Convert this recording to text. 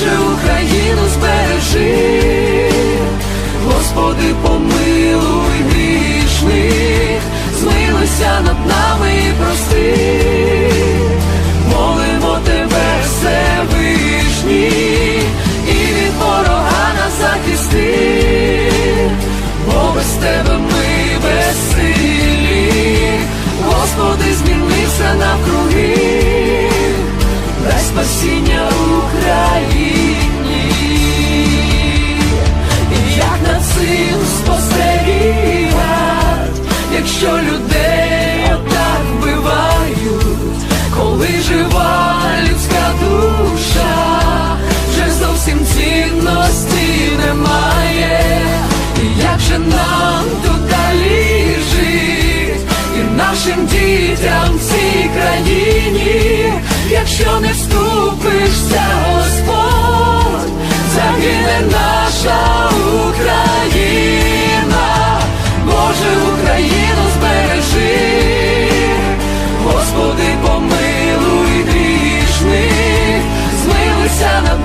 Боже, Україну збережи, Господи, помилуй грішних, змилуйся над нами і прости, молимо тебе, Всевишній, і від ворога нас захисти, бо без тебе ми якщо людей отак вбивають, коли жива людська душа, вже зовсім цінності немає, і як же нам тут жить, і нашим дітям в цій країні, якщо не вступить